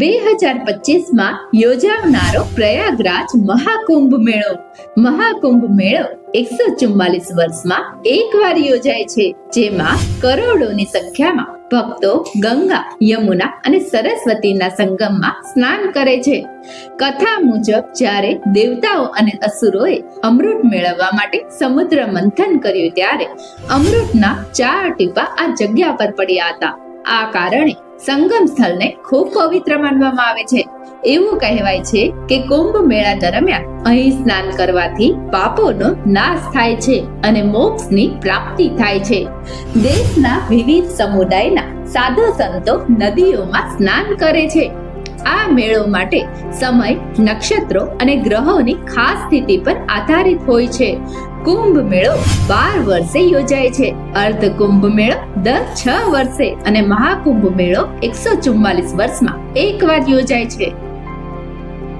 બે હજાર પચીસમાં યોજાનારો પ્રયાગરાજ મહાકુંભ મેળો. મહાકુંભ મેળો એકસો ચુમ્માલીસ વર્ષમાં એકવાર યોજાય છે, જેમાં કરોડોની સંખ્યામાં ભક્તો ગંગા, યમુના અને સરસ્વતીના સંગમમાં સ્નાન કરે છે. કથા મુજબ જ્યારે દેવતાઓ અને અસુરોએ અમૃત મેળવવા માટે સમુદ્ર મંથન કર્યું ત્યારે અમૃતના ચાર ટીપા આ જગ્યા પર પડ્યા હતા. આ કારણે સંગમ સ્થળને ખૂબ પવિત્ર માનવામાં આવે છે. એવું કહેવાય છે કે કુંભ મેળા દરમિયાન અહીં સ્નાન કરવાથી પાપોનો નાશ થાય છે અને મોક્ષની પ્રાપ્તિ થાય છે. દેશના વિવિધ સમુદાયના સાધુ સંતો નદીઓમાં સ્નાન કરે છે. આ મેળો માટે સમય, નક્ષત્રો અને ગ્રહોની ખાસ સ્થિતિ પર આધારિત હોય છે. કુંભ મેળો બાર વર્ષે યોજાય છે. અર્ધ કુંભ મેળો દર છ વર્ષે અને મહાકુંભ મેળો એકસો ચુમ્માલીસ વર્ષમાં એકવાર યોજાય છે.